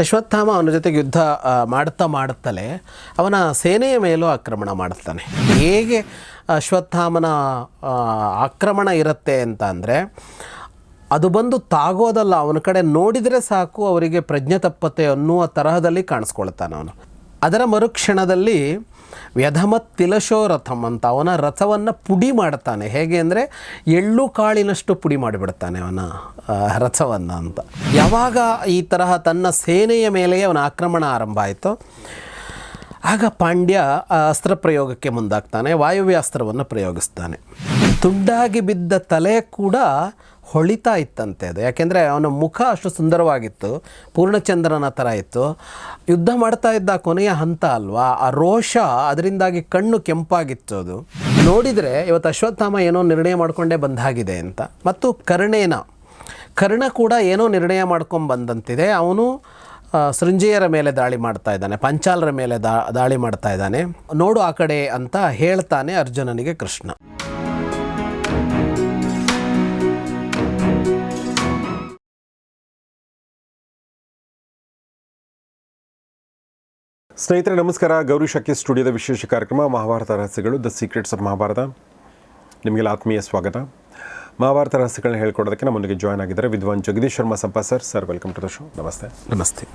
ಅಶ್ವತ್ಥಾಮ ಅವನ ಜೊತೆಗೆ ಯುದ್ಧ ಮಾಡ್ತಾ ಮಾಡುತ್ತಾ ಮಾಡುತ್ತಲೇ ಅವನ ಸೇನೆಯ ಮೇಲೂ ಆಕ್ರಮಣ ಮಾಡುತ್ತಾನೆ ಹೇಗೆ ಅಶ್ವತ್ಥಾಮನ ಆಕ್ರಮಣ ಇರುತ್ತೆ ಅಂತ ಅಂದರೆ, ಅದು ಬಂದು ತಾಗೋದಲ್ಲ, ಅವನ ಕಡೆ ನೋಡಿದರೆ ಸಾಕು, ಅವರಿಗೆ ಪ್ರಜ್ಞೆ ತಪ್ಪತ್ತೆ ಅನ್ನುವ ತರಹದಲ್ಲಿ ಕಾಣಿಸ್ಕೊಳ್ತಾನೆ ಅವನು. ಅದರ ಮರುಕ್ಷಣದಲ್ಲಿ ವ್ಯಧಮತ್ ತಿಲಶೋ ರಥಂ ಅಂತ ಅವನ ರಥವನ್ನು ಪುಡಿ ಮಾಡ್ತಾನೆ. ಹೇಗೆ ಅಂದರೆ ಎಳ್ಳು ಕಾಳಿನಷ್ಟು ಪುಡಿ ಮಾಡಿಬಿಡ್ತಾನೆ ಅವನ ರಥವನ್ನು ಅಂತ. ಯಾವಾಗ ಈ ತರಹ ತನ್ನ ಸೇನೆಯ ಮೇಲೆಯೇ ಅವನ ಆಕ್ರಮಣ ಆರಂಭ ಆಯಿತು, ಆಗ ಪಾಂಡ್ಯ ಅಸ್ತ್ರ ಪ್ರಯೋಗಕ್ಕೆ ಮುಂದಾಗ್ತಾನೆ, ವಾಯುವ್ಯಾಸ್ತ್ರವನ್ನು ಪ್ರಯೋಗಿಸ್ತಾನೆ. ತುಂಡಾಗಿ ಬಿದ್ದ ತಲೆ ಕೂಡ ಹೊಳಿತಾ ಇತ್ತಂತೆ ಅದು. ಯಾಕೆಂದರೆ ಅವನ ಮುಖ ಅಷ್ಟು ಸುಂದರವಾಗಿತ್ತು, ಪೂರ್ಣಚಂದ್ರನ ಥರ ಇತ್ತು. ಯುದ್ಧ ಮಾಡ್ತಾ ಇದ್ದ ಕೊನೆಯ ಹಂತ ಅಲ್ವಾ, ಆ ರೋಷ ಅದರಿಂದಾಗಿ ಕಣ್ಣು ಕೆಂಪಾಗಿತ್ತು ಅದು. ನೋಡಿದರೆ ಇವತ್ತು ಅಶ್ವತ್ಥಾಮ ಏನೋ ನಿರ್ಣಯ ಮಾಡಿಕೊಂಡೇ ಬಂದಾಗಿದೆ ಅಂತ. ಮತ್ತು ಕರ್ಣೇನ, ಕರ್ಣ ಕೂಡ ಏನೋ ನಿರ್ಣಯ ಮಾಡ್ಕೊಂಡು ಬಂದಂತಿದೆ. ಅವನು ಸೃಂಜೆಯರ ಮೇಲೆ ದಾಳಿ ಮಾಡ್ತಾ ಇದ್ದಾನೆ, ಪಂಚಾಲರ ಮೇಲೆ ದಾ, ದಾಳಿ ಮಾಡ್ತಾ ಇದ್ದಾನೆ. ನೋಡು ಆ ಕಡೆ ಅಂತ ಹೇಳ್ತಾನೆ ಅರ್ಜುನನಿಗೆ ಕೃಷ್ಣ. ಸ್ನೇಹಿತರೆ ನಮಸ್ಕಾರ. ಗೌರಿ ಶಕ್ಕಿ ಸ್ಟುಡಿಯೋದ ವಿಶೇಷ ಕಾರ್ಯಕ್ರಮ ಮಹಾಭಾರತ ರಹಸ್ಯಗಳು ದ ಸೀಕ್ರೆಟ್ಸ್ ಆಫ್ ಮಹಾಭಾರತ. ನಿಮಗೆಲ್ಲ ಆತ್ಮೀಯ ಸ್ವಾಗತ. ಮಹಾಭಾರತ ರಹಸ್ಯಗಳನ್ನ ಹೇಳ್ಕೊಡೋದಕ್ಕೆ ನಮ್ಮೊಂದಿಗೆ ಜಾಯ್ನ್ ಆಗಿದ್ದಾರೆ ವಿದ್ವಾನ್ Jagadish Sharma Sampa sir. Sir welcome to the show ನಮಸ್ತೆ. ನಮಸ್ತೆ.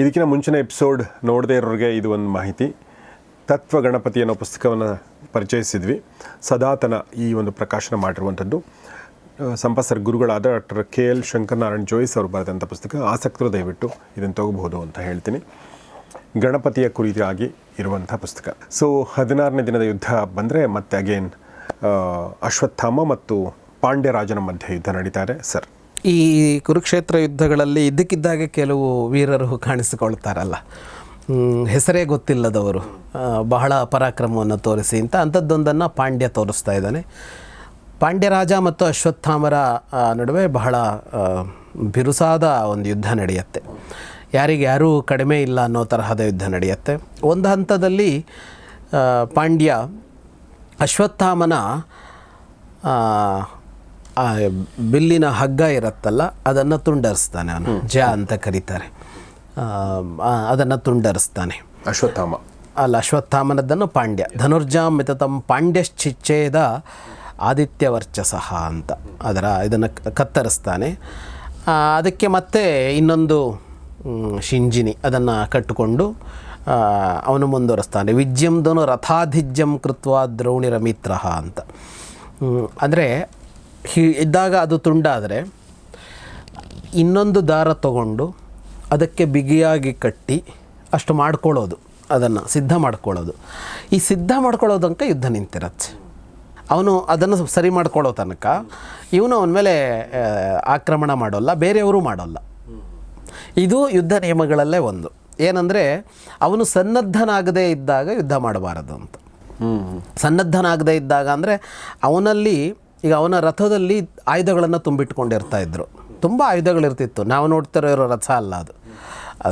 ಇದಕ್ಕಿಂತ ಮುಂಚಿನ ಎಪಿಸೋಡ್ ನೋಡದೇ ಇರೋರಿಗೆ ಇದು ಒಂದು ಮಾಹಿತಿ. ತತ್ವ ಗಣಪತಿ ಅನ್ನೋ ಪುಸ್ತಕವನ್ನು ಪರಿಚಯಿಸಿದ್ವಿ. ಸದಾತನ ಈ ಒಂದು ಪ್ರಕಾಶನ ಮಾಡಿರುವಂಥದ್ದು. ಸಂಪಸರ್ ಸಂಪ ಸರ್ ಗುರುಗಳಾದ doctor K L Shankaranarayan Jois ಅವರು ಬರೆದಂಥ ಪುಸ್ತಕ. ಆಸಕ್ತರು ದಯವಿಟ್ಟು ಇದನ್ನು ತಗೋಬಹುದು ಅಂತ ಹೇಳ್ತೀನಿ. ಗಣಪತಿಯ ಕುರಿತಾಗಿ ಇರುವಂಥ ಪುಸ್ತಕ. ಸೊ ಹದಿನಾರನೇ ದಿನದ ಯುದ್ಧ ಬಂದರೆ ಮತ್ತೆ ಅಗೇನ್ ಅಶ್ವತ್ಥಾಮ ಮತ್ತು ಪಾಂಡ್ಯರಾಜನ ಮಧ್ಯೆ ಯುದ್ಧ ನಡೀತಾರೆ ಸರ್ ಈ ಕುರುಕ್ಷೇತ್ರ ಯುದ್ಧಗಳಲ್ಲಿ ಇದ್ದಕ್ಕಿದ್ದಾಗೆ ಕೆಲವು ವೀರರು ಕಾಣಿಸಿಕೊಳ್ತಾರಲ್ಲ ಹೆಸರೇ ಗೊತ್ತಿಲ್ಲದವರು ಬಹಳ ಪರಾಕ್ರಮವನ್ನು ತೋರಿಸಿ ಅಂತ ಅಂಥದ್ದೊಂದನ್ನು ಪಾಂಡ್ಯ ತೋರಿಸ್ತಾ ಇದ್ದಾನೆ. ಪಾಂಡ್ಯರಾಜ ಮತ್ತು ಅಶ್ವತ್ಥಾಮರ ನಡುವೆ ಬಹಳ ಬಿರುಸಾದ ಒಂದು ಯುದ್ಧ ನಡೆಯುತ್ತೆ. ಯಾರಿಗೆ ಯಾರೂ ಕಡಿಮೆ ಇಲ್ಲ ಅನ್ನೋ ತರಹದ ಯುದ್ಧ ನಡೆಯುತ್ತೆ. ಒಂದು ಹಂತದಲ್ಲಿ ಪಾಂಡ್ಯ ಅಶ್ವತ್ಥಾಮನ ಬಿಲ್ಲಿನ ಹಗ್ಗ ಇರುತ್ತಲ್ಲ ಅದನ್ನು ತುಂಡರಿಸ್ತಾನೆ ಅವನು. ಜ ಅಂತ ಕರೀತಾರೆ. ಅದನ್ನು ತುಂಡರಿಸ್ತಾನೆ. ಅಶ್ವತ್ಥಾಮ. ಅಲ್ಲ ಅಶ್ವತ್ಥಾಮನದ್ದನ್ನು ಪಾಂಡ್ಯ. ಧನುರ್ಜಾಮ್ ಮಿತತಂ ಪಾಂಡ್ಯಶ್ಚಿಚ್ಛೇದ ಆದಿತ್ಯ ವರ್ಚಸಃ ಅಂತ. ಅದರ ಇದನ್ನು ಕತ್ತರಿಸ್ತಾನೆ. ಅದಕ್ಕೆ ಮತ್ತೆ ಇನ್ನೊಂದು ಶಿಂಜಿನಿ ಅದನ್ನು ಕಟ್ಟಿಕೊಂಡು ಅವನು ಮುಂದುವರಿಸ್ತಾನೆ. ವಿಜ್ಯಂದನು ರಥಾಧಿಜ್ಯಂ ಕೃತ್ವ ದ್ರೋಣಿರ ಮಿತ್ರ ಅಂತ. ಅಂದರೆ ಹಿ, ಇದ್ದಾಗ ಅದು ತುಂಡಾದರೆ ಇನ್ನೊಂದು ದಾರ ತಗೊಂಡು ಅದಕ್ಕೆ ಬಿಗಿಯಾಗಿ ಕಟ್ಟಿ ಅಷ್ಟು ಮಾಡ್ಕೊಳ್ಳೋದು, ಅದನ್ನು ಸಿದ್ಧ ಮಾಡ್ಕೊಳ್ಳೋದು. ಈ ಸಿದ್ಧ ಮಾಡ್ಕೊಳ್ಳೋ ತನಕ ಯುದ್ಧ ನಿಂತಿರತ್ತೆ. ಅವನು ಅದನ್ನು ಸರಿ ಮಾಡ್ಕೊಳ್ಳೋ ತನಕ ಇವನು ಅವನ ಮೇಲೆ ಆಕ್ರಮಣ ಮಾಡೋಲ್ಲ, ಬೇರೆಯವರು ಮಾಡೋಲ್ಲ. ಇದು ಯುದ್ಧ ನಿಯಮಗಳಲ್ಲೇ ಒಂದು. ಏನಂದರೆ ಅವನು ಸನ್ನದ್ಧನಾಗದೇ ಇದ್ದಾಗ ಯುದ್ಧ ಮಾಡಬಾರದು ಅಂತ. ಸನ್ನದ್ಧನಾಗದೇ ಇದ್ದಾಗ ಅಂದರೆ ಅವನಲ್ಲಿ ಈಗ ಅವನ ರಥದಲ್ಲಿ ಆಯುಧಗಳನ್ನು ತುಂಬಿಟ್ಕೊಂಡಿರ್ತಾ ಇದ್ದರು ತುಂಬ ಆಯುಧಗಳಿರ್ತಿತ್ತು. ನಾವು ನೋಡ್ತಿರೋ ಇರೋ ರಥ ಅಲ್ಲ ಅದು.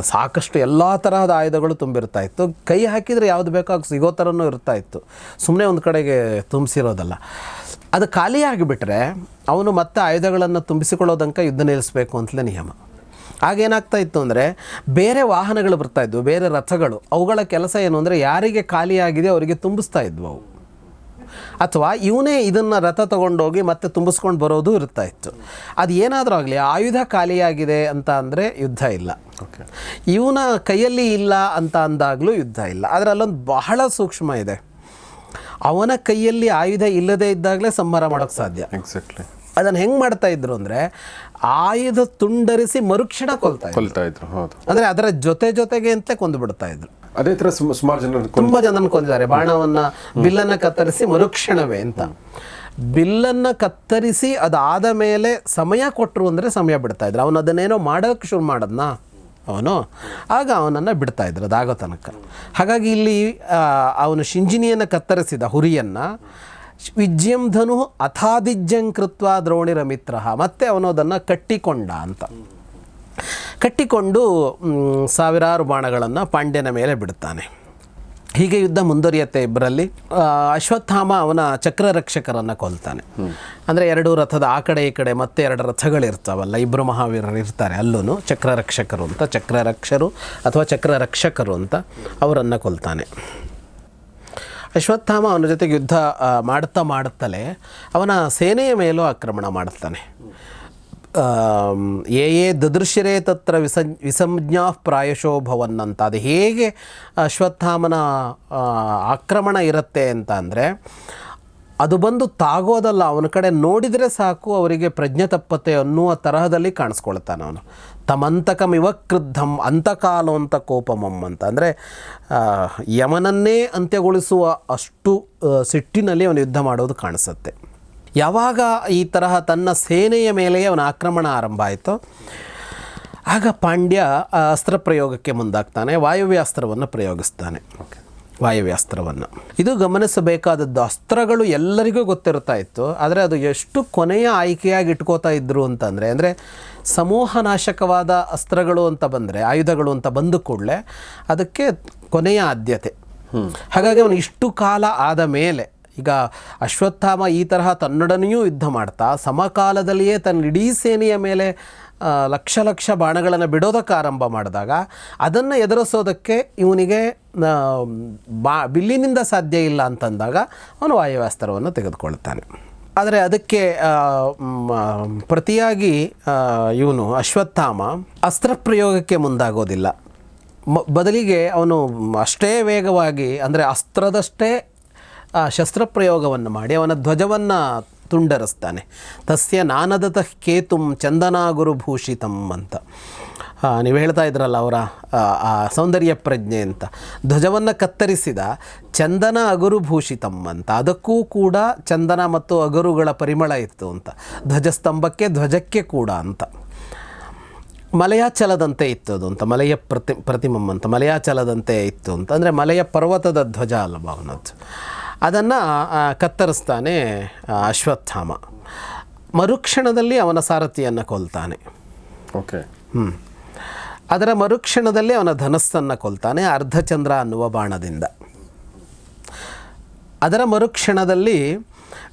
ಸಾಕಷ್ಟು ಎಲ್ಲ ತರಹದ ಆಯುಧಗಳು ತುಂಬಿರ್ತಾ ಇತ್ತು. ಕೈ ಹಾಕಿದರೆ ಯಾವುದು ಬೇಕೋ ಅದು ಸಿಗೋ ಥರನೂ ಇರ್ತಾ ಇತ್ತು. ಸುಮ್ಮನೆ ಒಂದು ಕಡೆಗೆ ತುಂಬಿಸಿರೋದಲ್ಲ. ಅದು ಖಾಲಿಯಾಗಿಬಿಟ್ರೆ ಅವನು ಮತ್ತೆ ಆಯುಧಗಳನ್ನು ತುಂಬಿಸಿಕೊಳ್ಳೋದಂಕ ಯುದ್ಧ ನಿಲ್ಲಿಸಬೇಕು ಅಂತಲೇ ನಿಯಮ. ಆಗೇನಾಗ್ತಾ ಇತ್ತು ಅಂದರೆ ಬೇರೆ ವಾಹನಗಳು ಬರ್ತಾ ಇದ್ವು ಬೇರೆ ರಥಗಳು. ಅವುಗಳ ಕೆಲಸ ಏನು ಅಂದರೆ ಯಾರಿಗೆ ಖಾಲಿಯಾಗಿದೆ ಅವರಿಗೆ ತುಂಬಿಸ್ತಾ ಇದ್ವು ಅವು. ಅಥವಾ ಇವನೇ ಇದನ್ನು ರಥ ತೊಗೊಂಡೋಗಿ ಮತ್ತೆ ತುಂಬಿಸ್ಕೊಂಡು ಬರೋದು ಇರ್ತಾ ಇತ್ತು. ಅದು ಏನಾದರೂ ಆಗಲಿ ಆಯುಧ ಖಾಲಿಯಾಗಿದೆ ಅಂತ ಅಂದರೆ ಯುದ್ಧ ಇಲ್ಲ. ಓಕೆ ಇವನ ಕೈಯಲ್ಲಿ ಇಲ್ಲ ಅಂತ ಅಂದಾಗಲೂ ಯುದ್ಧ ಇಲ್ಲ. ಆದರೆ ಅಲ್ಲೊಂದು ಬಹಳ ಸೂಕ್ಷ್ಮ ಇದೆ. ಅವನ ಕೈಯಲ್ಲಿ ಆಯುಧ ಇಲ್ಲದೇ ಇದ್ದಾಗಲೇ ಸಂಹಾರ ಮಾಡೋಕ್ಕೆ ಸಾಧ್ಯ. ಎಕ್ಸಾಕ್ಟ್ಲಿ ಅದನ್ನು ಹೆಂಗೆ ಮಾಡ್ತಾ ಇದ್ರು ಅಂದರೆ ಆಯುಧ ತುಂಡರಿಸಿ ಮರುಕ್ಷಣ ಕೊಲ್ತಾ ಕೊಲ್ತಾ ಇದ್ರು ಹೌದು. ಅಂದರೆ ಅದರ ಜೊತೆ ಜೊತೆಗೆ ಅಂತ ಕೊಂದು ಬಿಡ್ತಾ ಇದ್ರು. ಅದೇ ಥರ ಸುಮ ಸುಮಾರು ಜನ ತುಂಬ ಜನನ ಕೊಂದಿದ್ದಾರೆ. ಬಾಣವನ್ನು ಬಿಲ್ಲನ್ನು ಕತ್ತರಿಸಿ ಮರುಕ್ಷಣವೇ ಅಂತ. ಬಿಲ್ಲನ್ನು ಕತ್ತರಿಸಿ ಅದಾದ ಮೇಲೆ ಸಮಯ ಕೊಟ್ಟರು ಅಂದರೆ ಸಮಯ ಬಿಡ್ತಾ ಇದ್ರು. ಅವನು ಅದನ್ನೇನೋ ಮಾಡೋಕ್ಕೆ ಶುರು ಮಾಡದ್ನ? ಅವನು. ಆಗ ಅವನನ್ನು ಬಿಡ್ತಾ ಇದ್ರು ಅದಾಗೋ ತನಕ. ಹಾಗಾಗಿ ಇಲ್ಲಿ ಅವನು ಶಿಂಜಿನಿಯನ್ನು ಕತ್ತರಿಸಿದ ಹುರಿಯನ್ನು ವಿಜ್ಯಂ ಧನು ಅಥಾದಿಜ್ಯಂ ಕೃತ್ವ ದ್ರೋಣಿರ ಮಿತ್ರ ಮತ್ತೆ ಅವನು ಅದನ್ನು ಕಟ್ಟಿಕೊಂಡ ಅಂತ. ಕಟ್ಟಿಕೊಂಡು ಸಾವಿರಾರು ಬಾಣಗಳನ್ನು ಪಾಂಡ್ಯನ ಮೇಲೆ ಬಿಡ್ತಾನೆ. ಹೀಗೆ ಯುದ್ಧ ಮುಂದುವರಿಯುತ್ತೆ ಇಬ್ಬರಲ್ಲಿ. ಅಶ್ವತ್ಥಾಮ ಅವನ ಚಕ್ರರಕ್ಷಕರನ್ನು ಕೊಲ್ತಾನೆ. ಅಂದರೆ ಎರಡು ರಥದ ಆ ಕಡೆ ಈ ಕಡೆ ಮತ್ತೆ ಎರಡು ರಥಗಳಿರ್ತಾವಲ್ಲ ಇಬ್ಬರು ಮಹಾವೀರರು ಇರ್ತಾರೆ ಅಲ್ಲೂ ಚಕ್ರರಕ್ಷಕರು ಅಂತ, ಚಕ್ರರಕ್ಷರು ಅಥವಾ ಚಕ್ರರಕ್ಷಕರು ಅಂತ ಅವರನ್ನು ಕೊಲ್ತಾನೆ. ಅಶ್ವತ್ಥಾಮ ಅವನ ಜೊತೆಗೆ ಯುದ್ಧ ಮಾಡುತ್ತಾ ಮಾಡ್ತಾ ಮಾಡುತ್ತಲೇ ಅವನ ಸೇನೆಯ ಮೇಲೂ ಆಕ್ರಮಣ ಮಾಡುತ್ತಾನೆ ಏ ಏ ದದೃಶ್ಯರೇ ತತ್ರ ವಿಸ, ವಿಸಂಜ್ಞಾ ಪ್ರಾಯಶೋ ಭವನ್ ಅಂತ ಅದು ಹೇಗೆ ಅಶ್ವತ್ಥಾಮನ ಆಕ್ರಮಣ ಇರುತ್ತೆ ಅಂತ ಅಂದರೆ, ಅದು ಬಂದು ತಾಗೋದಲ್ಲ, ಅವನ ಕಡೆ ನೋಡಿದರೆ ಸಾಕು, ಅವರಿಗೆ ಪ್ರಜ್ಞೆ ತಪ್ಪತ್ತೆ ಅನ್ನುವ ತರಹದಲ್ಲಿ ಕಾಣಿಸ್ಕೊಳ್ತಾನೆ ಅವನು. ತಮಂತಕಂ ಇವ ಕ್ರುದ್ಧಂ ಅಂತಕಾಲೋಂತ ಕೋಪಮಂ ಅಂತ. ಅಂದರೆ ಯಮನನ್ನೇ ಅಂತ್ಯಗೊಳಿಸುವ ಅಷ್ಟು ಸಿಟ್ಟಿನಲ್ಲಿ ಅವನು ಯುದ್ಧ ಮಾಡೋದು ಕಾಣಿಸುತ್ತೆ. ಯಾವಾಗ ಈ ತರಹ ತನ್ನ ಸೇನೆಯ ಮೇಲೆಯೇ ಅವನ ಆಕ್ರಮಣ ಆರಂಭ ಆಯಿತು, ಆಗ ಪಾಂಡ್ಯ ಅಸ್ತ್ರ ಪ್ರಯೋಗಕ್ಕೆ ಮುಂದಾಗ್ತಾನೆ, ವಾಯುವ್ಯಾಸ್ತ್ರವನ್ನು ಪ್ರಯೋಗಿಸ್ತಾನೆ. ವಾಯುವ್ಯಾಸ್ತ್ರವನ್ನು. ಇದು ಗಮನಿಸಬೇಕಾದದ್ದು ಅಸ್ತ್ರಗಳು ಎಲ್ಲರಿಗೂ ಗೊತ್ತಿರ್ತಾ ಇತ್ತು ಆದರೆ ಅದು ಎಷ್ಟು ಕೊನೆಯ ಆಯ್ಕೆಯಾಗಿ ಇಟ್ಕೋತಾ ಇದ್ದರು ಅಂತಂದರೆ ಅಂದರೆ ಸಮೂಹ ನಾಶಕವಾದ ಅಸ್ತ್ರಗಳು ಅಂತ ಬಂದರೆ ಆಯುಧಗಳು ಅಂತ ಬಂದ ಕೂಡಲೇ ಅದಕ್ಕೆ ಕೊನೆಯ ಆದ್ಯತೆ. ಹಾಗಾಗಿ ಅವನು ಇಷ್ಟು ಕಾಲ ಆದ ಮೇಲೆ ಈಗ ಅಶ್ವತ್ಥಾಮ ಈ ತರಹ ತನ್ನೊಡನೆಯೂ ಯುದ್ಧ ಮಾಡ್ತಾ ಸಮಕಾಲದಲ್ಲಿಯೇ ತನ್ನ ಇಡೀ ಸೇನೆಯ ಮೇಲೆ ಲಕ್ಷ ಲಕ್ಷ ಬಾಣಗಳನ್ನು ಬಿಡೋದಕ್ಕೆ ಆರಂಭ ಮಾಡಿದಾಗ ಅದನ್ನು ಎದುರಿಸೋದಕ್ಕೆ ಇವನಿಗೆ ಬಾ, ಬಿಲ್ಲಿನಿಂದ ಸಾಧ್ಯ ಇಲ್ಲ ಅಂತಂದಾಗ ಅವನು ವಾಯುವ್ಯಾಸ್ತ್ರವನ್ನು ತೆಗೆದುಕೊಳ್ತಾನೆ ಆದರೆ ಅದಕ್ಕೆ ಪ್ರತಿಯಾಗಿ ಇವನು ಅಶ್ವತ್ಥಾಮ ಅಸ್ತ್ರ ಪ್ರಯೋಗಕ್ಕೆ ಮುಂದಾಗೋದಿಲ್ಲ ಬದಲಿಗೆ ಅವನು ಅಷ್ಟೇ ವೇಗವಾಗಿ, ಅಂದರೆ ಅಸ್ತ್ರದಷ್ಟೇ ಶಸ್ತ್ರಪ್ರಯೋಗವನ್ನು ಮಾಡಿ ಅವನ ಧ್ವಜವನ್ನು ತುಂಡರಿಸ್ತಾನೆ. ತಸ್ಯ ನಾನದತಃ ಕೇತುಂ ಚಂದನಾಗುರುಭೂಷಿತಂ ಅಂತ. ನೀವು ಹೇಳ್ತಾ ಇದ್ರಲ್ಲ ಅವರ, ಆ ಸೌಂದರ್ಯ ಪ್ರಜ್ಞೆ ಅಂತ. ಧ್ವಜವನ್ನು ಕತ್ತರಿಸಿದ ಚಂದನ ಅಗುರುಭೂಷಿತಂ ಅಂತ. ಅದಕ್ಕೂ ಕೂಡ ಚಂದನ ಮತ್ತು ಅಗರುಗಳ ಪರಿಮಳ ಇತ್ತು ಅಂತ. ಧ್ವಜಸ್ತಂಭಕ್ಕೆ ಧ್ವಜಕ್ಕೆ ಕೂಡ ಅಂತ. ಮಲಯಾಚಲದಂತೆ ಇತ್ತು ಅದು ಅಂತ. ಮಲೆಯ ಪ್ರತಿ, ಪ್ರತಿಮಂ ಅಂತ. ಮಲಯಾಚಲದಂತೆ ಇತ್ತು ಅಂತ. ಅಂದರೆ ಮಲೆಯ ಪರ್ವತದ ಧ್ವಜ ಅಲ್ಲ ಅವನದ್ದು. ಅದನ್ನು ಕತ್ತರಿಸ್ತಾನೆ ಅಶ್ವತ್ಥಾಮ. ಮರುಕ್ಷಣದಲ್ಲಿ ಅವನ ಸಾರಥಿಯನ್ನು ಕೊಲ್ತಾನೆ. ಓಕೆ. ಹ್ಞೂ ಅದರ ಮರುಕ್ಷಣದಲ್ಲಿ ಅವನ ಧನಸ್ಸನ್ನು ಕೊಲ್ತಾನೆ ಅರ್ಧಚಂದ್ರ ಅನ್ನುವ ಬಾಣದಿಂದ. ಅದರ ಮರುಕ್ಷಣದಲ್ಲಿ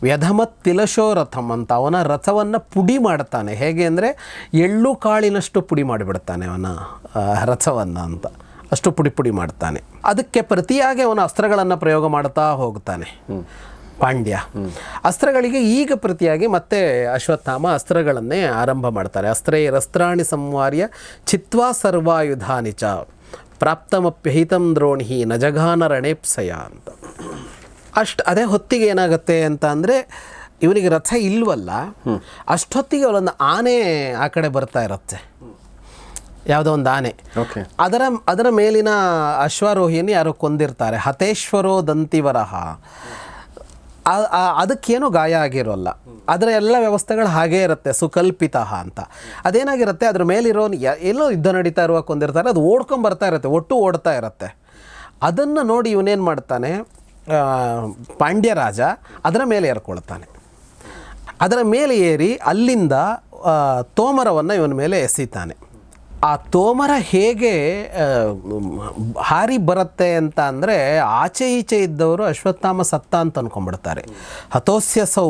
ವ್ಯಧಮ ತಿಲಶೋ ರಥಂ ಅಂತ ಅವನ ರಥವನ್ನು ಪುಡಿ ಮಾಡ್ತಾನೆ. ಹೇಗೆ ಅಂದರೆ ಎಳ್ಳು ಕಾಳಿನಷ್ಟು ಪುಡಿ ಮಾಡಿಬಿಡ್ತಾನೆ ಅವನ ರಥವನ್ನು ಅಂತ. ಅಷ್ಟು ಪುಡಿ ಪುಡಿ ಮಾಡ್ತಾನೆ. ಅದಕ್ಕೆ ಪ್ರತಿಯಾಗಿ ಅವನು ಅಸ್ತ್ರಗಳನ್ನು ಪ್ರಯೋಗ ಮಾಡ್ತಾ ಹೋಗ್ತಾನೆ. ಪಾಂಡ್ಯ. ಅಸ್ತ್ರಗಳಿಗೆ ಈಗ ಪ್ರತಿಯಾಗಿ ಮತ್ತೆ ಅಶ್ವತ್ಥಾಮ ಅಸ್ತ್ರಗಳನ್ನೇ ಆರಂಭ ಮಾಡ್ತಾರೆ. ಅಸ್ತ್ರೇ ರಸ್ತ್ರಾಣಿ ಸಂವಾರ್ಯ ಚಿತ್ವಾ ಸರ್ವಾಯುಧಾನಿ ಚ ಪ್ರಾಪ್ತಮಪ್ಯಹಿತಂ ದ್ರೋಣಿ ನಜಘಾನ ರಣೇಪ್ಸಯ ಅಂತ. ಅಷ್ಟು ಅದೇ ಹೊತ್ತಿಗೆ ಏನಾಗುತ್ತೆ ಅಂತ ಅಂದರೆ ಇವನಿಗೆ ರಥ ಇಲ್ವಲ್ಲ, ಅಷ್ಟೊತ್ತಿಗೆ ಅವರೊಂದು ಆನೆ ಆ ಕಡೆ ಬರ್ತಾ ಇರುತ್ತೆ. ಯಾವುದೋ ಒಂದು ಆನೆ. ಓಕೆ. ಅದರ ಅದರ ಮೇಲಿನ ಅಶ್ವಾರೋಹಿಯನ್ನು ಯಾರೋ ಕೊಂದಿರ್ತಾರೆ. ಹತೇಶ್ವರೋ ದಂತಿವರಹ. ಅದಕ್ಕೇನೂ ಗಾಯ ಆಗಿರೋಲ್ಲ. ಅದರ ಎಲ್ಲ ವ್ಯವಸ್ಥೆಗಳು ಹಾಗೇ ಇರುತ್ತೆ. ಸುಕಲ್ಪಿತ ಅಂತ. ಅದೇನಾಗಿರುತ್ತೆ? ಅದ್ರ ಮೇಲಿರೋ ಎಲ್ಲೋ ಯುದ್ಧ ನಡೀತಾ ಇರುವ ಕೊಂದಿರ್ತಾರೆ. ಅದು ಓಡ್ಕೊಂಡ್ ಬರ್ತಾ ಇರುತ್ತೆ. ಒಟ್ಟು ಓಡ್ತಾ ಇರುತ್ತೆ. ಅದನ್ನು ನೋಡಿ ಇವನೇನು ಮಾಡ್ತಾನೆ? ಪಾಂಡ್ಯ ರಾಜ ಅದರ ಮೇಲೆ ಏರ್ಕೊಳ್ತಾನೆ. ಅದರ ಮೇಲೆ ಏರಿ ಅಲ್ಲಿಂದ ತೋಮರವನ್ನು ಇವನ ಮೇಲೆ ಎಸಿತಾನೆ. ಆ ತೋಮರ ಹೇಗೆ ಹಾರಿ ಬರುತ್ತೆ ಅಂತ ಅಂದರೆ ಆಚೆ ಈಚೆ ಇದ್ದವರು ಅಶ್ವತ್ಥಾಮ ಸತ್ತ ಅಂತ ಅಂದ್ಕೊಂಡ್ಬಿಡ್ತಾರೆ ಹತೋಸ್ಯ ಸೌ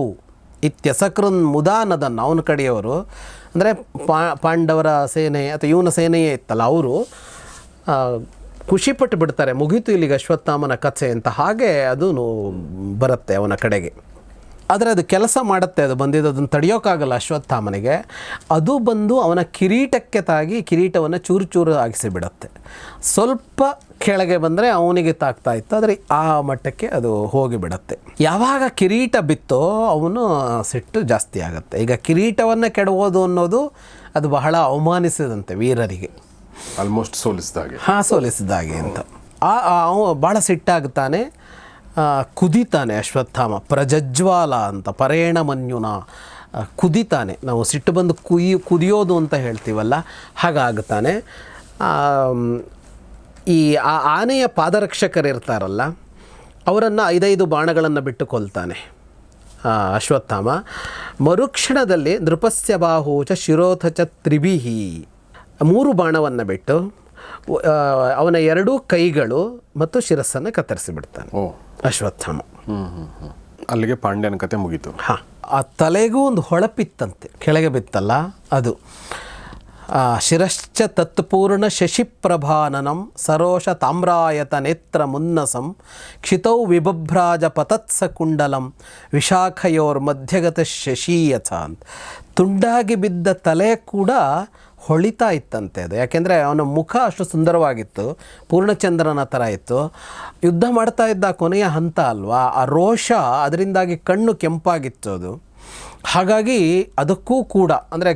ಇತ್ಯಸಕೃನ್ ಮುದಾನದನ್ ಅವನ ಕಡೆಯವರು. ಅಂದರೆ ಪಾಂಡವರ ಸೇನೆ ಅಥವಾ ಇವನ ಸೇನೆಯೇ ಇತ್ತಲ್ಲ ಅವರು ಖುಷಿಪಟ್ಟು ಬಿಡ್ತಾರೆ ಮುಗೀತು ಇಲ್ಲಿಗೆ ಅಶ್ವತ್ಥಾಮನ ಕಥೆ ಅಂತ. ಹಾಗೆ ಅದು ಬರುತ್ತೆ ಅವನ ಕಡೆಗೆ. ಆದರೆ ಅದು ಕೆಲಸ ಮಾಡುತ್ತೆ ಅದು ಬಂದಿದ್ದು ಅದನ್ನು ತಡೆಯೋಕ್ಕಾಗಲ್ಲ ಅಶ್ವತ್ಥಾಮನಿಗೆ. ಅದು ಬಂದು ಅವನ ಕಿರೀಟಕ್ಕೆ ತಾಗಿ ಕಿರೀಟವನ್ನು ಚೂರು ಚೂರು ಆಗಿಸಿ ಬಿಡುತ್ತೆ ಸ್ವಲ್ಪ ಕೆಳಗೆ ಬಂದರೆ ಅವನಿಗೆ ತಾಗ್ತಾ ಇತ್ತು ಆದರೆ ಆ ಮಟ್ಟಕ್ಕೆ ಅದು ಹೋಗಿಬಿಡತ್ತೆ. ಯಾವಾಗ ಕಿರೀಟ ಬಿತ್ತೋ ಅವನು ಸಿಟ್ಟು ಜಾಸ್ತಿ ಆಗುತ್ತೆ. ಈಗ ಕಿರೀಟವನ್ನು ಕೆಡವೋದು ಅನ್ನೋದು ಅದು ಬಹಳ ಅವಮಾನಿಸಿದಂತೆ ವೀರರಿಗೆ. ಆಲ್ಮೋಸ್ಟ್ ಸೋಲಿಸಿದಾಗೆ ಹಾಂ ಸೋಲಿಸಿದಾಗೆ ಅಂತ. ಆ ಅವ ಭಾಳ ಸಿಟ್ಟಾಗುತ್ತಾನೆ ಕುದಿತಾನೆ ಅಶ್ವತ್ಥಾಮ, ಪ್ರಜಜ್ವಾಲ ಅಂತ ಪರೇಣ ಮನ್ಯುನ ಕುದಿತಾನೆ. ನಾವು ಸಿಟ್ಟು ಬಂದು ಕುಯಿ, ಕುದಿಯೋದು ಅಂತ ಹೇಳ್ತೀವಲ್ಲ, ಹಾಗಾಗ್ತಾನೆ. ಈ ಆ ಆನೆಯ ಪಾದರಕ್ಷಕರಿರ್ತಾರಲ್ಲ, ಅವರನ್ನು ಐದೈದು ಬಾಣಗಳನ್ನು ಬಿಟ್ಟು ಕೊಲ್ತಾನೆ ಅಶ್ವತ್ಥಾಮ. ಮರುಕ್ಷಣದಲ್ಲಿ ನೃಪಸ್ಯ ಚ ಶಿರೋಥ ಚ ಮೂರು ಬಾಣವನ್ನು ಬಿಟ್ಟು ಅವನ ಎರಡೂ ಕೈಗಳು ಮತ್ತು ಶಿರಸ್ಸನ್ನು ಕತ್ತರಿಸಿ ಬಿಡ್ತಾನೆ ಓ. ಅಶ್ವತ್ಥಾಮ. ಅಲ್ಲಿಗೆ ಪಾಂಡ್ಯನ ಕತೆ ಮುಗೀತು. ಹಾಂ. ಆ ತಲೆಗೂ ಒಂದು ಹೊಳಪಿತ್ತಂತೆ. ಕೆಳಗೆ ಬಿತ್ತಲ್ಲ ಅದು. ಆ, ಶಿರಶ್ಚ ತತ್ಪೂರ್ಣ ಶಶಿಪ್ರಭಾನನಂ ಸರೋಷ ತಾಮ್ರಾಯತ ನೇತ್ರ ಮುನ್ನಸಂ ಕ್ಷಿತೌ ವಿಭಭ್ರಾಜ ಪತತ್ಸ ಕುಂಡಲಂ ವಿಶಾಖಯೋರ್ ಮಧ್ಯಗತ ಶಶೀಯಥ ಅಂತ ತುಂಡಾಗಿ ಬಿದ್ದ ತಲೆ ಕೂಡ ಹೊಳಿತಾ ಇತ್ತಂತೆ ಅದು. ಯಾಕೆಂದರೆ ಅವನ ಮುಖ ಅಷ್ಟು ಸುಂದರವಾಗಿತ್ತು, ಪೂರ್ಣಚಂದ್ರನ ಥರ ಇತ್ತು. ಯುದ್ಧ ಮಾಡ್ತಾ ಇದ್ದ ಕೊನೆಯ ಹಂತ ಅಲ್ವಾ, ಆ ರೋಷ ಅದರಿಂದಾಗಿ ಕಣ್ಣು ಕೆಂಪಾಗಿತ್ತು ಅದು. ಹಾಗಾಗಿ ಅದಕ್ಕೂ ಕೂಡ, ಅಂದರೆ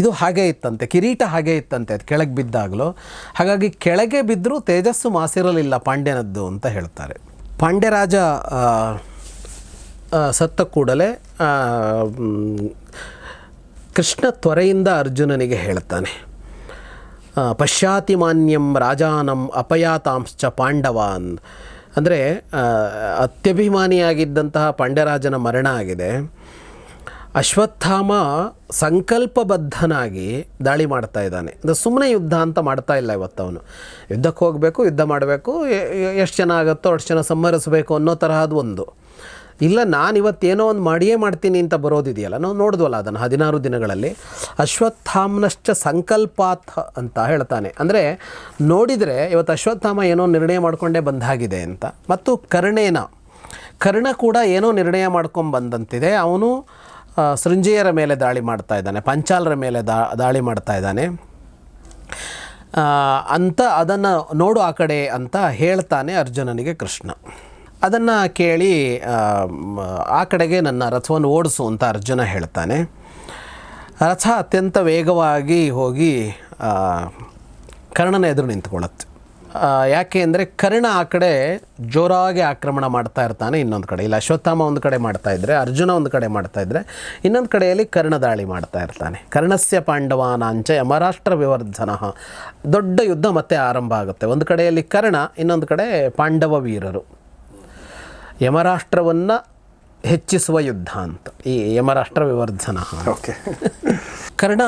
ಇದು ಹಾಗೆ ಇತ್ತಂತೆ, ಕಿರೀಟ ಹಾಗೆ ಇತ್ತಂತೆ ಅದು ಕೆಳಗೆ ಬಿದ್ದಾಗಲೂ. ಹಾಗಾಗಿ ಕೆಳಗೆ ಬಿದ್ದರೂ ತೇಜಸ್ಸು ಮಾಸಿರಲಿಲ್ಲ ಪಾಂಡ್ಯನದ್ದು ಅಂತ ಹೇಳ್ತಾರೆ. ಪಾಂಡ್ಯರಾಜ ಸತ್ತ ಕೂಡಲೇ ಕೃಷ್ಣ ತ್ವರೆಯಿಂದ ಅರ್ಜುನನಿಗೆ ಹೇಳ್ತಾನೆ ಪಶ್ಚಾತಿಮಾನ್ಯಂ ರಾಜಾನಂ ಅಪಯಾತಾಂಶ್ಚ ಪಾಂಡವಾನ್. ಅಂದರೆ ಅತ್ಯಭಿಮಾನಿಯಾಗಿದ್ದಂತಹ ಪಾಂಡ್ಯರಾಜನ ಮರಣ ಆಗಿದೆ. ಅಶ್ವತ್ಥಾಮ ಸಂಕಲ್ಪಬದ್ಧನಾಗಿ ದಾಳಿ ಮಾಡ್ತಾ ಇದ್ದಾನೆ. ಅಂದರೆ ಸುಮ್ಮನೆ ಯುದ್ಧ ಅಂತ ಮಾಡ್ತಾ ಇಲ್ಲ ಇವತ್ತು ಅವನು. ಯುದ್ಧಕ್ಕೆ ಹೋಗಬೇಕು, ಯುದ್ಧ ಮಾಡಬೇಕು ಎಷ್ಟು ಜನ ಆಗುತ್ತೋ ಅಷ್ಟು ಜನ ಸಂಹರಿಸಬೇಕು ಅನ್ನೋ ತರಹದ ಒಂದು. ಇಲ್ಲ, ನಾನು ಇವತ್ತೇನೋ ಒಂದು ಮಾಡಿಯೇ ಮಾಡ್ತೀನಿ ಅಂತ ಬರೋದಿದೆಯಲ್ಲ, ನಾವು ನೋಡಿದ್ವಲ್ಲ ಅದನ್ನು ಹದಿನಾರು ದಿನಗಳಲ್ಲಿ. ಅಶ್ವತ್ಥಾಮ್ನಶ್ಚ ಸಂಕಲ್ಪಾತ್ ಅಂತ ಹೇಳ್ತಾನೆ. ಅಂದರೆ ನೋಡಿದರೆ ಇವತ್ತು ಅಶ್ವತ್ಥಾಮ ಏನೋ ನಿರ್ಣಯ ಮಾಡಿಕೊಂಡೇ ಬಂದಾಗಿದೆ ಅಂತ. ಮತ್ತು ಕರ್ಣೇನ. ಕರ್ಣ ಕೂಡ ಏನೋ ನಿರ್ಣಯ ಮಾಡ್ಕೊಂಡು ಬಂದಂತಿದೆ. ಅವನು ಸೃಂಜೆಯರ ಮೇಲೆ ದಾಳಿ ಮಾಡ್ತಾ ಇದ್ದಾನೆ, ಪಂಚಾಲರ ಮೇಲೆ ದಾಳಿ ಮಾಡ್ತಾ ಇದ್ದಾನೆ. ಅಂತ ಅದನ್ನು ನೋಡು ಆ ಕಡೆ ಅಂತ ಹೇಳ್ತಾನೆ ಅರ್ಜುನನಿಗೆ ಕೃಷ್ಣ. ಅದನ್ನು ಕೇಳಿ ಆ, ಕಡೆಗೆ ನನ್ನ ರಥವನ್ನು ಓಡಿಸು ಅಂತ ಅರ್ಜುನ ಹೇಳ್ತಾನೆ. ರಥ ಅತ್ಯಂತ ವೇಗವಾಗಿ ಹೋಗಿ ಕರ್ಣನ ಎದುರು ನಿಂತ್ಕೊಳ್ಳುತ್ತೆ. ಯಾಕೆ ಅಂದರೆ ಕರ್ಣ ಆ ಕಡೆ ಜೋರಾಗಿ ಆಕ್ರಮಣ ಮಾಡ್ತಾ ಇರ್ತಾನೆ ಇನ್ನೊಂದು ಕಡೆ. ಇಲ್ಲ ಅಶ್ವತ್ಥಾಮ ಒಂದು ಕಡೆ ಮಾಡ್ತಾ ಇದ್ದರೆ ಅರ್ಜುನ ಒಂದು ಕಡೆ ಮಾಡ್ತಾ ಇದ್ದರೆ ಇನ್ನೊಂದು ಕಡೆಯಲ್ಲಿ ಕರ್ಣ ದಾಳಿ ಮಾಡ್ತಾ ಇರ್ತಾನೆ. ಕರ್ಣಸ್ಯ ಪಾಂಡವಾನಾಂಚ ಯಮರಾಷ್ಟ್ರ ವಿವರ್ಧನ. ದೊಡ್ಡ ಯುದ್ಧ ಮತ್ತೆ ಆರಂಭ ಆಗುತ್ತೆ. ಒಂದು ಕಡೆಯಲ್ಲಿ ಕರ್ಣ ಇನ್ನೊಂದು ಕಡೆ ಪಾಂಡವ ವೀರರು. ಯಮರಾಷ್ಟ್ರವನ್ನು ಹೆಚ್ಚಿಸುವ ಯುದ್ಧ ಅಂತ. ಈ ಯಮರಾಷ್ಟ್ರ ವಿವರ್ಧನ. ಓಕೆ. ಕರ್ಣ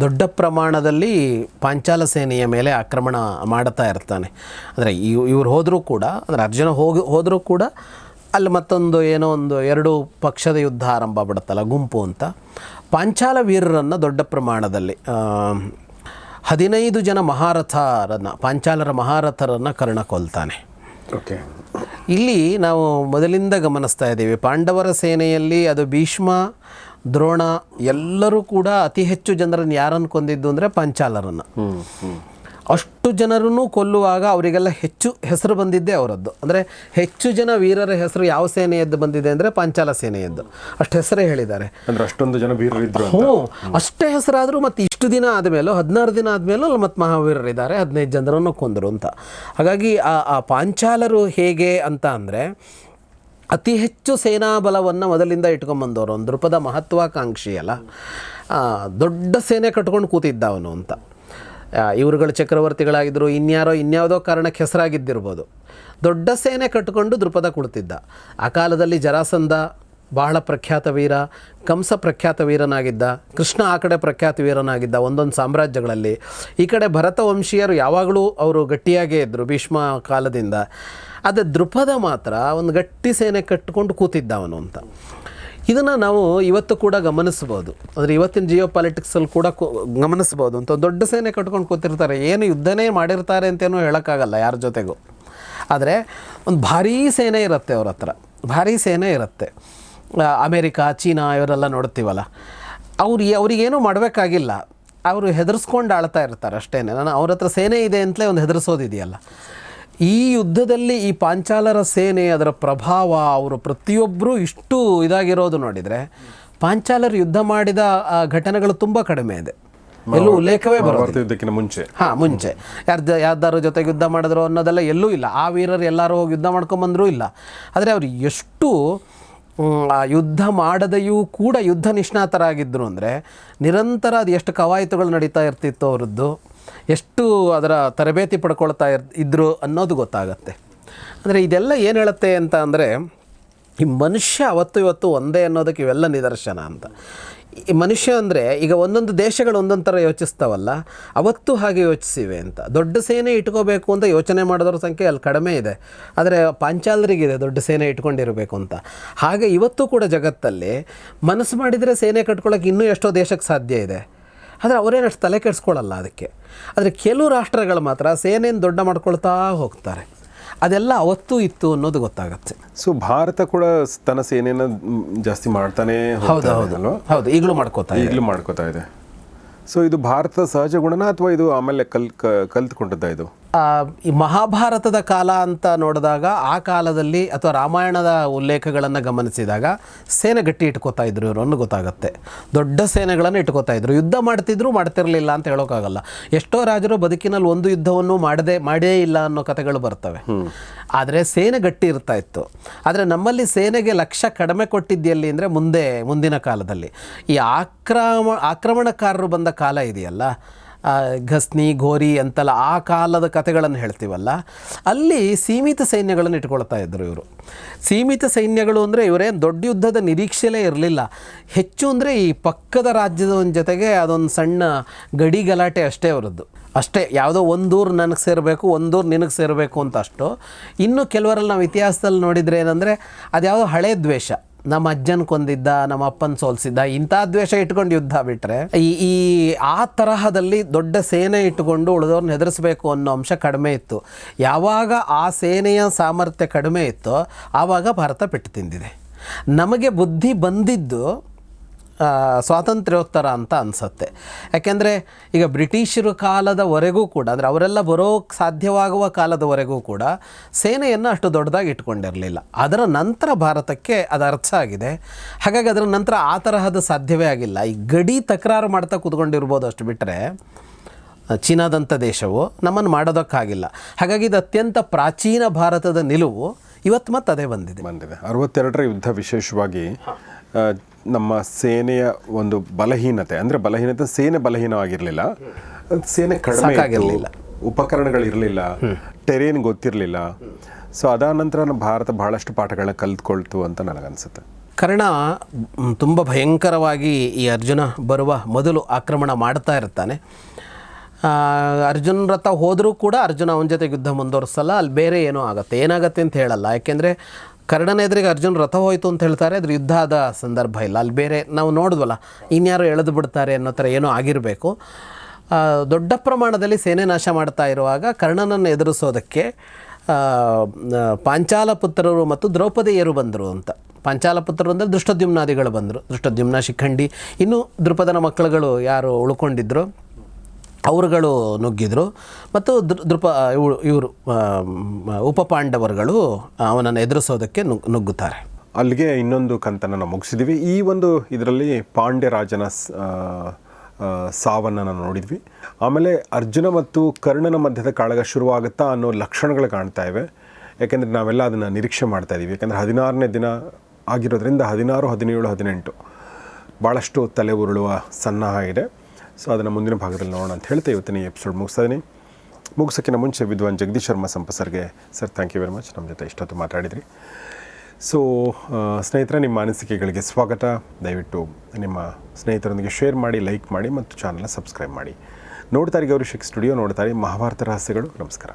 ದೊಡ್ಡ ಪ್ರಮಾಣದಲ್ಲಿ ಪಾಂಚಾಲ ಸೇನೆಯ ಮೇಲೆ ಆಕ್ರಮಣ ಮಾಡ್ತಾ ಇರ್ತಾನೆ. ಅಂದರೆ ಇವ್ ಇವ್ರು ಹೋದರೂ ಕೂಡ ಅಂದರೆ ಅರ್ಜುನ ಹೋಗಿ ಹೋದರೂ ಕೂಡ ಅಲ್ಲಿ ಮತ್ತೊಂದು ಏನೋ ಒಂದು ಎರಡು ಪಕ್ಷದ ಯುದ್ಧ ಆರಂಭ ಬಿಡುತ್ತಲ್ಲ ಗುಂಪು ಅಂತ. ಪಾಂಚಾಲ ವೀರರನ್ನು ದೊಡ್ಡ ಪ್ರಮಾಣದಲ್ಲಿ ಹದಿನೈದು ಜನ ಮಹಾರಥರನ್ನು ಪಾಂಚಾಲರ ಮಹಾರಥರನ್ನು ಕರ್ಣ ಕೊಲ್ತಾನೆ. ಓಕೆ. ಇಲ್ಲಿ ನಾವು ಮೊದಲಿಂದ ಗಮನಿಸ್ತಾ ಇದ್ದೀವಿ. ಪಾಂಡವರ ಸೇನೆಯಲ್ಲಿ ಅದು ಭೀಷ್ಮ ದ್ರೋಣ ಎಲ್ಲರೂ ಕೂಡ ಅತಿ ಹೆಚ್ಚು ಜನರನ್ನು ಯಾರನ್ನು ಕೊಂದಿದ್ದು ಅಂದರೆ ಪಾಂಚಾಲರನ್ನು. ಅಷ್ಟು ಜನರನ್ನು ಕೊಲ್ಲುವಾಗ ಅವರಿಗೆಲ್ಲ ಹೆಚ್ಚು ಹೆಸರು ಬಂದಿದ್ದೇ ಅವರದ್ದು. ಅಂದರೆ ಹೆಚ್ಚು ಜನ ವೀರರ ಹೆಸರು ಯಾವ ಸೇನೆಯದ್ದು ಬಂದಿದೆ ಅಂದರೆ ಪಂಚಾಲ ಸೇನೆಯದ್ದು. ಅಷ್ಟು ಹೆಸರೇ ಹೇಳಿದ್ದಾರೆ. ಅಂದರೆ ಅಷ್ಟೊಂದು ಜನ ವೀರರಿದ್ದರು ಹ್ಞೂ ಅಷ್ಟೇ ಹೆಸರಾದರೂ ಮತ್ತು ಇಷ್ಟು ದಿನ ಆದಮೇಲೂ ಹದಿನಾರು ದಿನ ಆದಮೇಲೂ ಅಲ್ಲಿ ಮತ್ತು ಮಹಾವೀರರಿದ್ದಾರೆ ಹದಿನೈದು ಜನರನ್ನು ಕೊಂದರು ಅಂತ. ಹಾಗಾಗಿ ಆ ಆ ಪಾಂಚಾಲರು ಹೇಗೆ ಅಂತ ಅಂದರೆ ಅತಿ ಹೆಚ್ಚು ಸೇನಾ ಬಲವನ್ನು ಮೊದಲಿಂದ ಇಟ್ಕೊಂಬಂದವರು. ಒಂದು ರೂಪದ ಮಹತ್ವಾಕಾಂಕ್ಷಿ ಅಲ್ಲ. ದೊಡ್ಡ ಸೇನೆ ಕಟ್ಕೊಂಡು ಕೂತಿದ್ದ ಅವನು ಅಂತ. ಇವರುಗಳು ಚಕ್ರವರ್ತಿಗಳಾಗಿದ್ದರು ಇನ್ಯಾರೋ ಇನ್ಯಾವುದೋ ಕಾರಣಕ್ಕೆ ಹೆಸರಾಗಿದ್ದಿರ್ಬೋದು. ದೊಡ್ಡ ಸೇನೆ ಕಟ್ಟಿಕೊಂಡು ದೃಪದ ಕುಳಿತಿದ್ದ ಆ ಕಾಲದಲ್ಲಿ ಜರಾಸಂಧ, ಬಹಳ ಪ್ರಖ್ಯಾತ ವೀರ, ಕಂಸ ಪ್ರಖ್ಯಾತ ವೀರನಾಗಿದ್ದ, ಕೃಷ್ಣ ಆ ಕಡೆ ಪ್ರಖ್ಯಾತ ವೀರನಾಗಿದ್ದ ಒಂದೊಂದು ಸಾಮ್ರಾಜ್ಯಗಳಲ್ಲಿ, ಈ ಕಡೆ ಭರತ ವಂಶೀಯರು ಯಾವಾಗಲೂ ಅವರು ಗಟ್ಟಿಯಾಗೇ ಇದ್ದರು ಭೀಷ್ಮ ಕಾಲದಿಂದ. ಆದರೆ ದೃಪದ ಮಾತ್ರ ಒಂದು ಗಟ್ಟಿ ಸೇನೆ ಕಟ್ಟಿಕೊಂಡು ಕೂತಿದ್ದ ಅವನು ಅಂತ. ಇದನ್ನು ನಾವು ಇವತ್ತು ಕೂಡ ಗಮನಿಸ್ಬೋದು ಅಂದರೆ ಇವತ್ತಿನ ಜಿಯೋ ಪಾಲಿಟಿಕ್ಸಲ್ಲಿ ಕೂಡ ಗಮನಿಸ್ಬೋದು ಅಂತ ದೊಡ್ಡ ಸೇನೆ ಕಟ್ಕೊಂಡು ಕೂತಿರ್ತಾರೆ. ಏನು ಯುದ್ಧನೇ ಮಾಡಿರ್ತಾರೆ ಅಂತೇನೂ ಹೇಳೋಕ್ಕಾಗಲ್ಲ ಯಾರ ಜೊತೆಗೂ. ಆದರೆ ಒಂದು ಭಾರೀ ಸೇನೆ ಇರುತ್ತೆ ಅವ್ರ ಹತ್ರ. ಭಾರೀ ಸೇನೆ ಇರುತ್ತೆ. ಅಮೇರಿಕಾ, ಚೀನಾ ಇವರೆಲ್ಲ ನೋಡ್ತೀವಲ್ಲ. ಅವ್ರು ಅವ್ರಿಗೇನೂ ಮಾಡಬೇಕಾಗಿಲ್ಲ. ಅವರು ಹೆದರ್ಸ್ಕೊಂಡು ಆಳ್ತಾ ಇರ್ತಾರೆ ಅಷ್ಟೇ ನಾನು ಅವ್ರ ಹತ್ರ ಸೇನೆ ಇದೆ ಅಂತಲೇ ಒಂದು ಹೆದರ್ಸೋದಿದೆಯಲ್ಲ. ಈ ಯುದ್ಧದಲ್ಲಿ ಈ ಪಾಂಚಾಲರ ಸೇನೆ ಅದರ ಪ್ರಭಾವ ಅವರು ಪ್ರತಿಯೊಬ್ಬರೂ ಇಷ್ಟು ಇದಾಗಿರೋದು ನೋಡಿದರೆ ಪಾಂಚಾಲರು ಯುದ್ಧ ಮಾಡಿದ ಆ, ಘಟನೆಗಳು ತುಂಬ ಕಡಿಮೆ ಇದೆ. ಎಲ್ಲೂ ಉಲ್ಲೇಖವೇ ಬರುತ್ತೆ ಮುಂಚೆ. ಹಾಂ ಮುಂಚೆ. ಯಾರ್ದ ಯಾರ್ದಾರು ಜೊತೆಗೆ ಯುದ್ಧ ಮಾಡಿದ್ರು ಅನ್ನೋದೆಲ್ಲ ಎಲ್ಲೂ ಇಲ್ಲ. ಆ ವೀರರು ಎಲ್ಲರೂ ಹೋಗಿ ಯುದ್ಧ ಮಾಡ್ಕೊಂಬಂದ್ರೂ ಇಲ್ಲ. ಆದರೆ ಅವರು ಎಷ್ಟು ಯುದ್ಧ ಮಾಡದೆಯೂ ಕೂಡ ಯುದ್ಧ ನಿಷ್ಣಾತರಾಗಿದ್ದರು ಅಂದರೆ ನಿರಂತರ ಅದು ಎಷ್ಟು ಕವಾಯತುಗಳು ನಡೀತಾ ಇರ್ತಿತ್ತು ಅವರದ್ದು. ಎಷ್ಟು ಅದರ ತರಬೇತಿ ಪಡ್ಕೊಳ್ತಾ ಇರ್, ಇದ್ರು ಅನ್ನೋದು ಗೊತ್ತಾಗತ್ತೆ. ಅಂದರೆ ಇದೆಲ್ಲ ಏನು ಹೇಳುತ್ತೆ ಅಂತ ಅಂದರೆ, ಈ ಮನುಷ್ಯ ಅವತ್ತು ಇವತ್ತು ಒಂದೇ ಅನ್ನೋದಕ್ಕೆ ಇವೆಲ್ಲ ನಿದರ್ಶನ ಅಂತ. ಈ ಮನುಷ್ಯ ಅಂದರೆ ಈಗ ಒಂದೊಂದು ದೇಶಗಳು ಒಂದೊಂದು ಥರ ಯೋಚಿಸ್ತಾವಲ್ಲ, ಅವತ್ತು ಹಾಗೆ ಯೋಚಿಸಿವೆ ಅಂತ. ದೊಡ್ಡ ಸೇನೆ ಇಟ್ಕೋಬೇಕು ಅಂತ ಯೋಚನೆ ಮಾಡೋದ್ರ ಸಂಖ್ಯೆ ಅಲ್ಲಿ ಕಡಿಮೆ ಇದೆ. ಆದರೆ ಪಾಂಚಾಲರಿಗಿದೆ ದೊಡ್ಡ ಸೇನೆ ಇಟ್ಕೊಂಡಿರಬೇಕು ಅಂತ. ಹಾಗೆ ಇವತ್ತು ಕೂಡ ಜಗತ್ತಲ್ಲಿ ಮನಸ್ಸು ಮಾಡಿದರೆ ಸೇನೆ ಕಟ್ಕೊಳ್ಳೋಕೆ ಇನ್ನೂ ಎಷ್ಟೋ ದೇಶಕ್ಕೆ ಸಾಧ್ಯ ಇದೆ. ಆದರೆ ಅವರೇನಷ್ಟು ತಲೆ ಕೆಡಿಸ್ಕೊಳ್ಳಲ್ಲ ಅದಕ್ಕೆ. ಆದರೆ ಕೆಲವು ರಾಷ್ಟ್ರಗಳು ಮಾತ್ರ ಸೇನೆಯನ್ನು ದೊಡ್ಡ ಮಾಡ್ಕೊಳ್ತಾ ಹೋಗ್ತಾರೆ. ಅದೆಲ್ಲ ಅವತ್ತು ಇತ್ತು ಅನ್ನೋದು ಗೊತ್ತಾಗುತ್ತೆ. ಸೊ ಭಾರತ ಕೂಡ ತನ್ನ ಸೇನೆಯನ್ನು ಜಾಸ್ತಿ ಮಾಡ್ತಾನೆ ಹೌದು ಹೌದು. ಹೌದು ಈಗಲೂ ಮಾಡ್ಕೋತಾ ಇದೆ. ಈಗಲೂ ಮಾಡ್ಕೋತಾ ಇದೆ. ಸೊ ಇದು ಭಾರತದ ಸಹಜ ಗುಣನ ಅಥವಾ ಇದು ಆಮೇಲೆ ಕಲ್ ಕಲ್ತ್ಕೊಂಡದ್ದ ಇದು? ಈ ಮಹಾಭಾರತದ ಕಾಲ ಅಂತ ನೋಡಿದಾಗ ಆ ಕಾಲದಲ್ಲಿ ಅಥವಾ ರಾಮಾಯಣದ ಉಲ್ಲೇಖಗಳನ್ನು ಗಮನಿಸಿದಾಗ ಸೇನೆ ಗಟ್ಟಿ ಇಟ್ಕೋತಾ ಇದ್ರು ಇವರು ಅನ್ನೋ ಗೊತ್ತಾಗುತ್ತೆ. ದೊಡ್ಡ ಸೇನೆಗಳನ್ನು ಇಟ್ಕೋತಾ ಇದ್ರು. ಯುದ್ಧ ಮಾಡ್ತಿದ್ರು ಮಾಡ್ತಿರಲಿಲ್ಲ ಅಂತ ಹೇಳೋಕ್ಕಾಗಲ್ಲ ಎಷ್ಟೋ ರಾಜರು ಬದುಕಿನಲ್ಲಿ ಒಂದು ಯುದ್ಧವನ್ನು ಮಾಡದೆ ಮಾಡೇ ಇಲ್ಲ ಅನ್ನೋ ಕಥೆಗಳು ಬರ್ತವೆ. ಆದರೆ ಸೇನೆ ಗಟ್ಟಿ ಇರ್ತಾ ಇತ್ತು. ಆದರೆ ನಮ್ಮಲ್ಲಿ ಸೇನೆಗೆ ಲಕ್ಷ ಕಡಿಮೆ ಕೊಟ್ಟಿದ್ದೆಯಲ್ಲಿ ಅಂದರೆ ಮುಂದೆ ಮುಂದಿನ ಕಾಲದಲ್ಲಿ. ಈ ಆಕ್ರಮ ಆಕ್ರಮಣಕಾರರು ಬಂದ ಕಾಲ ಇದೆಯಲ್ಲ? ಘಸ್ನಿ, ಘೋರಿ ಅಂತೆಲ್ಲ ಆ ಕಾಲದ ಕಥೆಗಳನ್ನು ಹೇಳ್ತೀವಲ್ಲ, ಅಲ್ಲಿ ಸೀಮಿತ ಸೈನ್ಯಗಳನ್ನು ಇಟ್ಕೊಳ್ತಾ ಇದ್ದರು ಇವರು. ಸೀಮಿತ ಸೈನ್ಯಗಳು ಅಂದರೆ ಇವರೇನು ದೊಡ್ಡ ಯುದ್ಧದ ನಿರೀಕ್ಷೆಲೇ ಇರಲಿಲ್ಲ. ಹೆಚ್ಚು ಅಂದರೆ ಈ ಪಕ್ಕದ ರಾಜ್ಯದ ಜೊತೆಗೆ ಅದೊಂದು ಸಣ್ಣ ಗಡಿ ಗಲಾಟೆ ಅಷ್ಟೇ ಅವರದ್ದು. ಅಷ್ಟೇ, ಯಾವುದೋ ಒಂದೂರು ನನಗೆ ಸೇರಬೇಕು ಒಂದೂರು ನಿನಗೆ ಸೇರಬೇಕು ಅಂತ ಅಷ್ಟು. ಇನ್ನು ಕೆಲವರಲ್ಲಿ ನಾವು ಇತಿಹಾಸದಲ್ಲಿ ನೋಡಿದರೆ ಏನಂದರೆ ಅದ್ಯಾವುದೋ ಹಳೆ ದ್ವೇಷ. ನಮ್ಮ ಅಜ್ಜನ ಕೊಂದಿದ್ದ, ನಮ್ಮ ಅಪ್ಪನ ಸೋಲ್ಸಿದ್ದ ಇಂಥ ದ್ವೇಷ ಇಟ್ಕೊಂಡು ಯುದ್ಧ ಬಿಟ್ಟರೆ ಈ ಈ, ಆ ತರಹದಲ್ಲಿ ದೊಡ್ಡ ಸೇನೆ ಇಟ್ಟುಕೊಂಡು ಉಳಿದವ್ರನ್ನ ಹೆದರಿಸಬೇಕು ಅನ್ನೋ ಅಂಶ ಕಡಿಮೆ ಇತ್ತು. ಯಾವಾಗ ಆ ಸೇನೆಯ ಸಾಮರ್ಥ್ಯ ಕಡಿಮೆ ಇತ್ತೋ, ಆವಾಗ ಭಾರತ ಪೆಟ್ಟು ತಿಂದಿದೆ. ನಮಗೆ ಬುದ್ಧಿ ಬಂದಿದ್ದು ಸ್ವಾತಂತ್ರ್ಯೋತ್ತರ ಅಂತ ಅನಿಸುತ್ತೆ. ಯಾಕೆಂದರೆ ಈಗ ಬ್ರಿಟಿಷರು ಕಾಲದವರೆಗೂ ಕೂಡ, ಅಂದರೆ ಅವರೆಲ್ಲ ಬರೋಕ್ಕೆ ಸಾಧ್ಯವಾಗುವ ಕಾಲದವರೆಗೂ ಕೂಡ ಸೇನೆಯನ್ನು ಅಷ್ಟು ದೊಡ್ಡದಾಗಿ ಇಟ್ಕೊಂಡಿರಲಿಲ್ಲ. ಅದರ ನಂತರ ಭಾರತಕ್ಕೆ ಅದು ಅರ್ಥ ಆಗಿದೆ. ಹಾಗಾಗಿ ಅದರ ನಂತರ ಆ ತರಹದ ಸಾಧ್ಯವೇ ಆಗಿಲ್ಲ. ಈ ಗಡಿ ತಕರಾರು ಮಾಡ್ತಾ ಕೂತ್ಕೊಂಡಿರ್ಬೋದು ಅಷ್ಟು ಬಿಟ್ಟರೆ ಚೀನಾದಂಥ ದೇಶವು ನಮ್ಮನ್ನು ಮಾಡೋದಕ್ಕಾಗಿಲ್ಲ. ಹಾಗಾಗಿ ಇದು ಅತ್ಯಂತ ಪ್ರಾಚೀನ ಭಾರತದ ನಿಲುವು. ಇವತ್ತು ಮತ್ತೆ ಅದೇ ಬಂದಿದೆ. ಬಂದಿದೆ. ಅರವತ್ತೆರಡರ ಯುದ್ಧ ವಿಶೇಷವಾಗಿ ನಮ್ಮ ಸೇನೆಯ ಒಂದು ಬಲಹೀನತೆ ಅಂದರೆ ಬಲಹೀನತೆ ಸೇನೆ ಬಲಹೀನವಾಗಿರಲಿಲ್ಲ. ಸೇನೆ ಕಡಿಮೆ ಆಗಿರಲಿಲ್ಲ. ಉಪಕರಣಗಳಿರಲಿಲ್ಲ ಟೆರೇನ್ ಗೊತ್ತಿರಲಿಲ್ಲ. ಸೊ ಅದಾದ ನಂತರ ಭಾರತ ಬಹಳಷ್ಟು ಪಾಠಗಳನ್ನ ಕಲಿತ್ಕೊಳ್ತು ಅಂತ ನನಗನ್ಸುತ್ತೆ. ಕರ್ಣ ತುಂಬ ಭಯಂಕರವಾಗಿ ಈ ಅರ್ಜುನ ಬರುವ ಮೊದಲು ಆಕ್ರಮಣ ಮಾಡ್ತಾ ಇರ್ತಾನೆ. ಅರ್ಜುನ್ ರಥ ಹೋದರೂ ಕೂಡ ಅರ್ಜುನ ಅವನ ಜೊತೆ ಯುದ್ಧ ಮುಂದುವರಿಸಲ್ಲ. ಅಲ್ಲಿ ಬೇರೆ ಏನೂ ಆಗುತ್ತೆ. ಏನಾಗುತ್ತೆ ಅಂತ ಹೇಳಲ್ಲ. ಯಾಕೆಂದರೆ ಕರ್ಣನ ಎದುರಿಗೆ ಅರ್ಜುನ್ ರಥ ಹೋಯಿತು ಅಂತ ಹೇಳ್ತಾರೆ. ಅದ್ರ ಯುದ್ಧ ಆದ ಸಂದರ್ಭ ಇಲ್ಲ. ಅಲ್ಲಿ ಬೇರೆ ನಾವು ನೋಡಿದ್ವಲ್ಲ ಇನ್ಯಾರು ಎಳೆದು ಬಿಡ್ತಾರೆ ಅನ್ನೋ ಥರ ಏನೋ ಆಗಿರಬೇಕು. ದೊಡ್ಡ ಪ್ರಮಾಣದಲ್ಲಿ ಸೇನೆ ನಾಶ ಮಾಡ್ತಾ ಇರುವಾಗ ಕರ್ಣನನ್ನು ಎದುರಿಸೋದಕ್ಕೆ ಪಾಂಚಾಲ ಪುತ್ರರು ಮತ್ತು ದ್ರೌಪದಿಯರು ಬಂದರು ಅಂತ. ಪಾಂಚಾಲ ಪುತ್ರರು ಅಂದರೆ ದೃಷ್ಟದ್ಯುಮ್ನಾದಿಗಳು ಬಂದರು. ದೃಷ್ಟದ್ಯುಮ್ನ ಶಿಖಂಡಿ, ಇನ್ನೂ ದೃಪದನ ಮಕ್ಕಳುಗಳು ಯಾರು ಉಳ್ಕೊಂಡಿದ್ರು? ಅವರುಗಳು ನುಗ್ಗಿದರು. ಮತ್ತು ದೃಪ ಇವರು ಇವರು ಉಪಪಾಂಡವರುಗಳು ಅವನನ್ನು ಎದುರಿಸೋದಕ್ಕೆ ನುಗ್ ನುಗ್ಗುತ್ತಾರೆ. ಅಲ್ಲಿಗೆ ಇನ್ನೊಂದು ಕಂತನ್ನು ನಾವು ಮುಗಿಸಿದ್ವಿ. ಈ ಒಂದು ಇದರಲ್ಲಿ ಪಾಂಡ್ಯ ರಾಜನ ಸ್- ಆ, ಆ, ಸಾವನ್ನು ನಾವು ನೋಡಿದ್ವಿ. ಆಮೇಲೆ ಅರ್ಜುನ ಮತ್ತು ಕರ್ಣನ ಮಧ್ಯದ ಕಾಳಗ ಶುರುವಾಗುತ್ತಾ ಅನ್ನೋ ಲಕ್ಷಣಗಳು ಕಾಣ್ತಾ ಇವೆ. ಯಾಕೆಂದರೆ ನಾವೆಲ್ಲ ಅದನ್ನು ನಿರೀಕ್ಷೆ ಮಾಡ್ತಾ ಇದ್ದೀವಿ. ಯಾಕೆಂದರೆ ಹದಿನಾರನೇ ದಿನ ಆಗಿರೋದ್ರಿಂದ ಹದಿನಾರು ಹದಿನೇಳು ಹದಿನೆಂಟು. ಭಾಳಷ್ಟು ತಲೆ ಉರುಳುವ ಸನ್ನಾಹ ಇದೆ. ಸೊ ಅದನ್ನು ಮುಂದಿನ ಭಾಗದಲ್ಲಿ ನೋಡೋಣ ಅಂತ ಹೇಳ್ತಾ ಇವತ್ತಿನ ಎಪಿಸೋಡ್ ಮುಗಿಸ್ತಾ ಇದ್ದೀನಿ ಮುಗಿಸೋಕ್ಕಿಂತ ಮುಂಚೆ ವಿದ್ವಾನ್ ಜಗದೀಶ್ ಶರ್ಮಾ ಸಂಪ ಸರ್ಗೆ, sir thank you very much ನಮ್ಮ ಜೊತೆ ಇಷ್ಟೊತ್ತು ಮಾತಾಡಿದ್ರಿ. ಸೊ ಸ್ನೇಹಿತರೆ, ನಿಮ್ಮ ಅನಿಸಿಕೆಗಳಿಗೆ ಸ್ವಾಗತ. ದಯವಿಟ್ಟು ನಿಮ್ಮ ಸ್ನೇಹಿತರೊಂದಿಗೆ ಶೇರ್ ಮಾಡಿ ಲೈಕ್ ಮಾಡಿ ಮತ್ತು ಚಾನಲ್ನ ಸಬ್ಸ್ಕ್ರೈಬ್ ಮಾಡಿ. ನೋಡ್ತಾರೆ ಗೌರಿ ಶಿಕ್ ಸ್ಟುಡಿಯೋ ನೋಡ್ತಾರೆ ಮಹಾಭಾರತ ರಹಸ್ಯಗಳು. ನಮಸ್ಕಾರ.